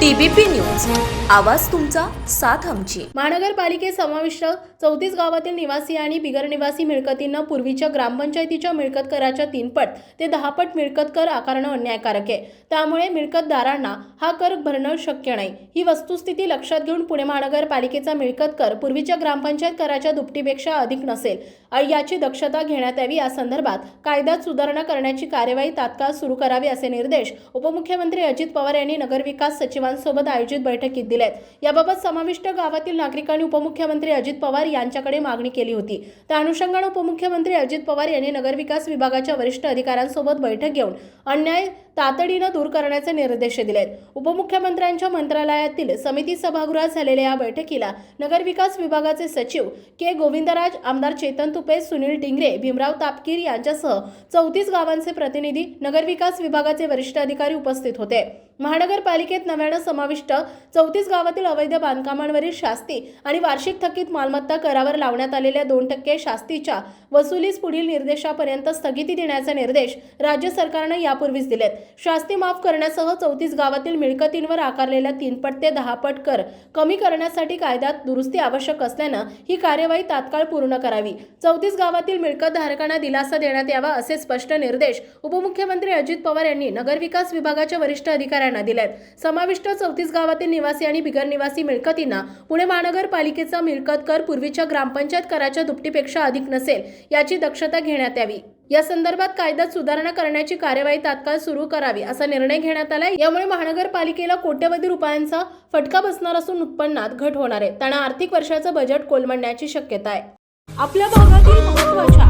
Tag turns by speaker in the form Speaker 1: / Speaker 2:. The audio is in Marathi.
Speaker 1: TBP news. आवाज तुमचा साथ आमची.
Speaker 2: महानगरपालिके समाविष्ट चौतीस गावातील निवासी आणि बिगरनिवासी मिळकतींना पूर्वीच्या ग्रामपंचायतीच्या मिळकत कराच्या तीनपट ते दहापट मिळकत कर आकारणं अन्यायकारक आहे. त्यामुळे मिळकतदारांना हा कर भरणं शक्य नाही. ही वस्तुस्थिती लक्षात घेऊन पुणे महानगरपालिकेचा मिळकत कर पूर्वीच्या ग्रामपंचायत कराच्या दुपटीपेक्षा अधिक नसेल. आणि याची दक्षता घेण्यात यावी या संदर्भात कायद्यात सुधारणा करण्याची कार्यवाही तात्काळ सुरू करावी असे निर्देश उपमुख्यमंत्री अजित पवार यांनी नगरविकास सर्वांसोबत आयोजित बैठकीत दिलेत याबाबत समाविष्ट गावातील नागरिकांनी उपमुख्यमंत्री अजित पवार यांच्याकडे मागणी केली होती. त्या अनुषंगाने उपमुख्यमंत्री अजित पवार यांनी नगरविकास विभागाच्या वरिष्ठ अधिकाऱ्यांसोबत बैठक घेऊन अन्याय तातडीनं दूर करण्याचे निर्देश दिलेत. उपमुख्यमंत्र्यांच्या मंत्रालयातील समिती सभागृहात झालेल्या या बैठकीला नगरविकास विभागाचे सचिव के. गोविंदराज आमदार चेतन तुपे सुनील डिंगरे भीमराव तापकीर यांच्यासह चौतीस गावांचे प्रतिनिधी नगरविकास विभागाचे वरिष्ठ अधिकारी उपस्थित होते. महानगरपालिकेत नव्यानं समाविष्ट चौतीस गावातील अवैध बांधकामांवरील शास्ती आणि वार्षिक थकीत मालमत्ता करावर लावण्यात आलेल्या दोन टक्के शास्तीच्या वसुलीस पुढील निर्देशापर्यंत स्थगिती देण्याचे निर्देश राज्य सरकारनं यापूर्वीच दिलेत. शास्ती माफ करण्यासह चौतीस गावातील मिळकतींवर आकारलेल्या तीन पट ते दहा पट कर कमी करण्यासाठी कायद्यात दुरुस्ती आवश्यक असल्यानं ही कार्यवाही तात्काळ पूर्ण करावी. चौतीस गावातील मिळकतधारकांना दिलासा देण्यात यावा असे स्पष्ट निर्देश उपमुख्यमंत्री अजित पवार यांनी नगरविकास विभागाच्या वरिष्ठ अधिकाऱ्यांना दिलेत. समाविष्ट चौतीस गावातील निवासी आणि बिगर निवासी मिळकतींना पुणे महानगरपालिकेचा मिळकत कर पूर्वीच्या ग्रामपंचायत कराच्या दुपटीपेक्षा अधिक नसेल याची दक्षता घेण्यात यावी. या संदर्भात कायद्यात सुधारणा करण्याची कार्यवाही तात्काळ सुरू करावी असा निर्णय घेण्यात आला यामुळे महानगरपालिकेला कोट्यवधी रुपयांचा फटका बसणार असून उत्पन्नात घट होणार आहे. त्यांना आर्थिक वर्षाचं बजेट कोलमडण्याची शक्यता आहे. आपल्या भागातील महत्त्वाच्या